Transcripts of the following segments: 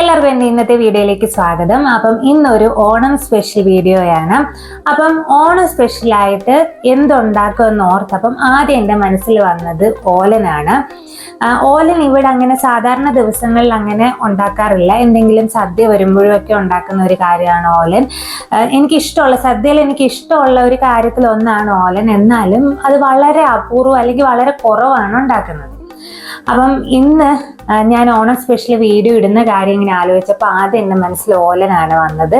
എല്ലാവർക്കും എന്റെ ഇന്നത്തെ വീഡിയോയിലേക്ക് സ്വാഗതം. അപ്പം ഇന്നൊരു ഓണം സ്പെഷ്യൽ വീഡിയോയാണ്. അപ്പം ഓണം സ്പെഷ്യലായിട്ട് എന്തുണ്ടാക്കുമെന്ന് ഓർത്തപ്പം ആദ്യം എന്റെ മനസ്സിൽ വന്നത് ഓലനാണ്. ഓലൻ ഇവിടെ അങ്ങനെ സാധാരണ ദിവസങ്ങളിൽ അങ്ങനെ ഉണ്ടാക്കാറില്ല. എന്തെങ്കിലും സദ്യ വരുമ്പോഴൊക്കെ ഉണ്ടാക്കുന്ന ഒരു കാര്യമാണ് ഓലൻ. എനിക്കിഷ്ടമുള്ള സദ്യയിൽ എനിക്ക് ഇഷ്ടമുള്ള ഒരു കാര്യത്തിൽ ഒന്നാണ് ഓലൻ. എന്നാലും അത് വളരെ അപൂർവം അല്ലെങ്കിൽ വളരെ കുറവാണ് ഉണ്ടാക്കുന്നത്. അപ്പം ഇന്ന് ഞാൻ ഓണം സ്പെഷ്യൽ വീഡിയോ ഇടുന്ന കാര്യം ഇങ്ങനെ ആലോചിച്ചപ്പോൾ ആദ്യം എന്റെ മനസ്സിൽ ഓലനാണ് വന്നത്.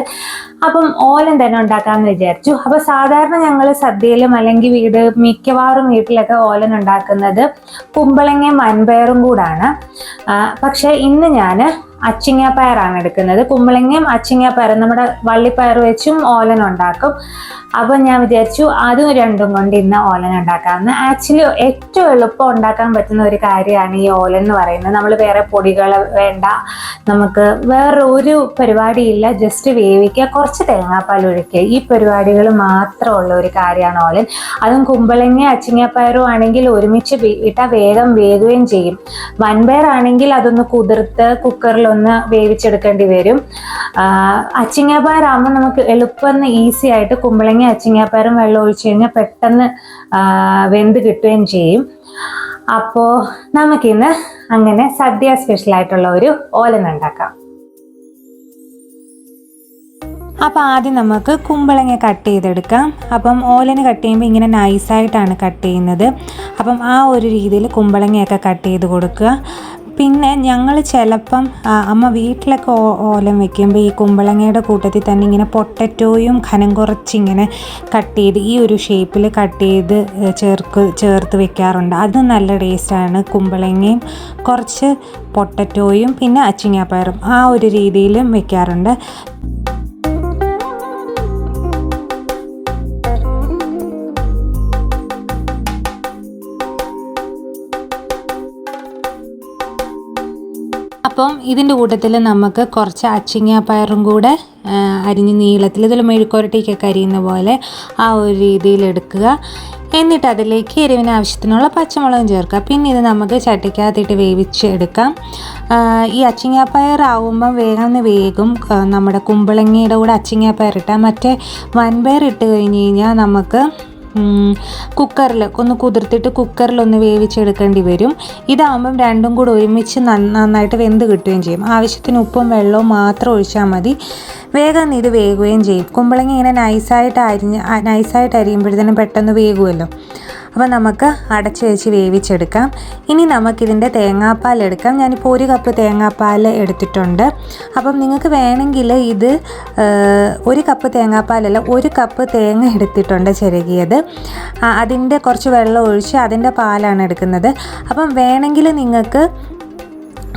അപ്പം ഓലൻ തന്നെ ഉണ്ടാക്കാമെന്ന് വിചാരിച്ചു. അപ്പോൾ സാധാരണ ഞങ്ങൾ സദ്യയിലും അല്ലെങ്കിൽ വീട് മിക്കവാറും വീട്ടിലൊക്കെ ഓലൻ ഉണ്ടാക്കുന്നത് കുമ്പളങ്ങയും മൻപയറും കൂടാണ്. പക്ഷേ ഇന്ന് ഞാൻ അച്ചിങ്ങാപ്പയറാണ് എടുക്കുന്നത്. കുമ്പളങ്ങയും അച്ചിങ്ങാപ്പയറും നമ്മുടെ വള്ളിപ്പയർ വെച്ചും ഓലൻ ഉണ്ടാക്കും. അപ്പം ഞാൻ വിചാരിച്ചു അതും രണ്ടും കൊണ്ട് ഇന്ന് ഓലൻ ഉണ്ടാക്കാമെന്ന്. ആക്ച്വലി ഏറ്റവും എളുപ്പം ഉണ്ടാക്കാൻ പറ്റുന്ന ഒരു കാര്യമാണ് ഈ ഓലൻ എന്ന് പറയുന്നത്. നമ്മൾ വേറെ പൊടികൾ വേണ്ട. നമുക്ക് വേറെ ഒരു പരിപാടിയില്ല. ജസ്റ്റ് വേവിക്കുക. കുറച്ച് തേങ്ങാപ്പാൽ ഒഴിക്കുക. ഈ പരിപാടികൾ മാത്രമുള്ള ഒരു കാര്യമാണ് ഓലൻ. അതും കുമ്പളങ്ങ അച്ചിങ്ങാപ്പയറും ആണെങ്കിൽ ഒരുമിച്ച് ഇട്ടാൽ വേഗം വേകുകയും ചെയ്യും. വൻപയറാണെങ്കിൽ അതൊന്ന് കുതിർത്ത് കുക്കറിലൊന്ന് വേവിച്ചെടുക്കേണ്ടി വരും. അച്ചിങ്ങാപ്പയറാകുമ്പോൾ നമുക്ക് എളുപ്പം ഈസി ആയിട്ട് കുമ്പളങ്ങ അച്ചിങ്ങാപ്പയറും വെള്ളം ഒഴിച്ചു കഴിഞ്ഞാൽ പെട്ടെന്ന് വെന്ത് കിട്ടുകയും ചെയ്യും. അപ്പോൾ നമുക്കിന്ന് അങ്ങനെ സദ്യ സ്പെഷ്യൽ ആയിട്ടുള്ള ഒരു ഓലൻ ഉണ്ടാക്കാം. അപ്പോൾ ആദ്യം നമുക്ക് കുമ്പളങ്ങ കട്ട് ചെയ്തെടുക്കാം. അപ്പം ഓലന് കട്ട് ചെയ്യുമ്പോൾ ഇങ്ങനെ നൈസായിട്ടാണ് കട്ട് ചെയ്യുന്നത്. അപ്പം ആ ഒരു രീതിയിൽ കുമ്പളങ്ങയൊക്കെ കട്ട് ചെയ്ത് കൊടുക്കുക. പിന്നെ ഞങ്ങൾ ചിലപ്പം അമ്മ വീട്ടിലൊക്കെ ഓലം വെക്കുമ്പോൾ ഈ കുമ്പളങ്ങയുടെ കൂട്ടത്തിൽ തന്നെ ഇങ്ങനെ പൊട്ടറ്റോയും ഖനം കുറച്ചിങ്ങനെ കട്ട് ചെയ്ത് ഈ ഒരു ഷേപ്പിൽ കട്ട് ചെയ്ത് ചേർക്ക് ചേർത്ത് വെക്കാറുണ്ട്. അത് നല്ല ടേസ്റ്റാണ് കുമ്പളങ്ങയും കുറച്ച് പൊട്ടറ്റോയും പിന്നെ അച്ചിങ്ങാപ്പയറും ആ ഒരു രീതിയിലും വെക്കാറുണ്ട്. അപ്പം ഇതിന്റെ കൂട്ടത്തിൽ നമുക്ക് കുറച്ച് അച്ചിങ്ങ പയറും കൂടെ അരിഞ്ഞ് നീളത്തിൽ ഇതിൽ മെഴുക്കുരട്ടിക്കൊക്കെ അരിയുന്ന പോലെ ആ ഒരു രീതിയിൽ എടുക്കുക. എന്നിട്ട് അതിലേക്ക് എരിവിന് ആവശ്യത്തിനുള്ള പച്ചമുളകും ചേർക്കുക. പിന്നെ ഇത് നമുക്ക് ചട്ടിക്കകത്തിട്ട് വേവിച്ച് എടുക്കാം. ഈ അച്ചിങ്ങാപ്പയർ ആവുമ്പം വേഗം വേഗം നമ്മുടെ കുമ്പളങ്ങയുടെ കൂടെ അച്ചിങ്ങാപ്പയർ ഇട്ടാൽ മറ്റേ വൻപയർ ഇട്ട് കഴിഞ്ഞ് കഴിഞ്ഞാൽ നമുക്ക് കുക്കറിൽ ഒന്ന് കുതിർത്തിട്ട് കുക്കറിൽ ഒന്ന് വേവിച്ചെടുക്കേണ്ടി വരും. ഇതാകുമ്പം രണ്ടും കൂടെ ഒരുമിച്ച് നന്ന- നന്നായിട്ട് വെന്ത് കിട്ടുകയും ചെയ്യും. ആവശ്യത്തിന് ഉപ്പും വെള്ളവും മാത്രം ഒഴിച്ചാൽ മതി. വേഗം ഇത് വേകുകയും ചെയ്യും. കുമ്പളങ്ങ ഇങ്ങനെ നൈസായിട്ട് അരിഞ്ഞ് നൈസായിട്ട് അരിയുമ്പോഴത്തേനും പെട്ടെന്ന് വേകുമല്ലോ അപ്പോൾ നമുക്ക് അടച്ച് വെച്ച് വേവിച്ചെടുക്കാം. ഇനി നമുക്കിതിന്റെ തേങ്ങാപ്പാൽ എടുക്കാം. ഞാനിപ്പോൾ ഒരു കപ്പ് തേങ്ങാപ്പാൽ എടുത്തിട്ടുണ്ട്. അപ്പം നിങ്ങൾക്ക് വേണമെങ്കിൽ ഇത് ഒരു കപ്പ് തേങ്ങാപ്പാലല്ല ഒരു കപ്പ് തേങ്ങ എടുത്തിട്ടുണ്ട് ചിരകിയത് അതിന്റെ കുറച്ച് വെള്ളം ഒഴിച്ച് അതിന്റെ പാലാണ് എടുക്കുന്നത്. അപ്പം വേണമെങ്കിൽ നിങ്ങൾക്ക്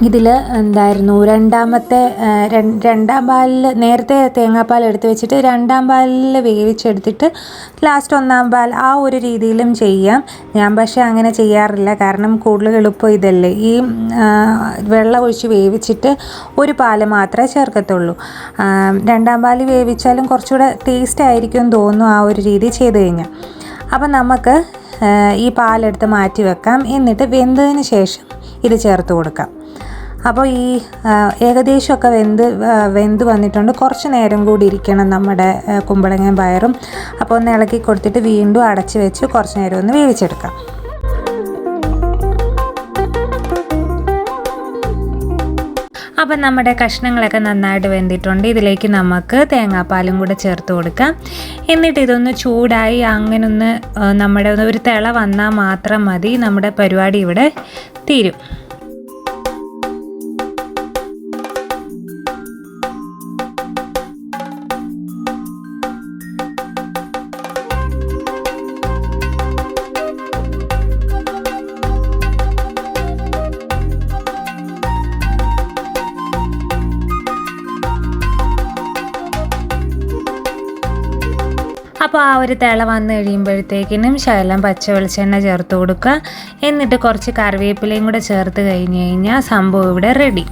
ഇതിൽ എന്തായിരുന്നു? രണ്ടാമത്തെ രണ്ടാം പാലിൽ നേരത്തെ തേങ്ങാപ്പാൽ എടുത്ത് വെച്ചിട്ട് രണ്ടാം പാലിൽ വേവിച്ചെടുത്തിട്ട് ലാസ്റ്റ് ഒന്നാം പാൽ ആ ഒരു രീതിയിലും ചെയ്യാം. ഞാൻ പക്ഷേ അങ്ങനെ ചെയ്യാറില്ല. കാരണം കൂടുതൽ എളുപ്പം ഇതല്ലേ. ഈ വെള്ളം ഒഴിച്ച് വേവിച്ചിട്ട് ഒരു പാൽ മാത്രമേ ചേർക്കത്തുള്ളൂ. രണ്ടാം പാൽ വേവിച്ചാലും കുറച്ചുകൂടെ ടേസ്റ്റ് ആയിരിക്കും തോന്നുന്നു ആ ഒരു രീതി ചെയ്ത് കഴിഞ്ഞാൽ. അപ്പം നമുക്ക് ഈ പാലെടുത്ത് മാറ്റി വെക്കാം. എന്നിട്ട് വെന്തതിന് ശേഷം ഇത് ചേർത്ത് കൊടുക്കാം. അപ്പോൾ ഈ ഏകദേശമൊക്കെ വെന്ത് വെന്ത് വന്നിട്ടുണ്ട്. കുറച്ച് നേരം കൂടി ഇരിക്കണം നമ്മുടെ കുമ്പളങ്ങയും പയറും. അപ്പോൾ ഒന്ന് ഇളക്കി കൊടുത്തിട്ട് വീണ്ടും അടച്ച് വെച്ച് കുറച്ച് നേരം ഒന്ന് വേവിച്ചെടുക്കാം. അപ്പം നമ്മുടെ കഷ്ണങ്ങളൊക്കെ നന്നായിട്ട് വെന്തിട്ടുണ്ട്. ഇതിലേക്ക് നമുക്ക് തേങ്ങാപ്പാലും കൂടെ ചേർത്ത് കൊടുക്കാം. എന്നിട്ട് ഇതൊന്ന് ചൂടായി അങ്ങനെ ഒന്ന് നമ്മുടെ ഒരു തിള വന്നാൽ മാത്രം മതി. നമ്മുടെ പരിപാടി ഇവിടെ തീരും. അപ്പോൾ ആ ഒരു തിള വന്ന് കഴിയുമ്പോഴത്തേക്കിനും ശകലം പച്ച വെളിച്ചെണ്ണ ചേർത്ത് കൊടുക്കുക. എന്നിട്ട് കുറച്ച് കറിവേപ്പിലയും കൂടെ ചേർത്ത് കഴിഞ്ഞ് കഴിഞ്ഞാൽ സംഭവം ഇവിടെ റെഡി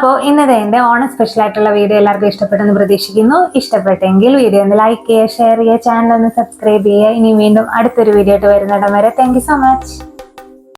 അപ്പോൾ ഇന്നത്തെ എന്റെ ഓണം സ്പെഷ്യൽ ആയിട്ടുള്ള വീഡിയോ എല്ലാവർക്കും ഇഷ്ടപ്പെട്ടെന്ന് പ്രതീക്ഷിക്കുന്നു. ഇഷ്ടപ്പെട്ടെങ്കിൽ വീഡിയോ ഒന്ന് ലൈക്ക് ചെയ്യുക ഷെയർ ചെയ്യുക ചാനൽ ഒന്ന് സബ്സ്ക്രൈബ് ചെയ്യുക. ഇനി വീണ്ടും അടുത്തൊരു വീഡിയോ ആയിട്ട് വരുന്നിടം വരെ. Thank so much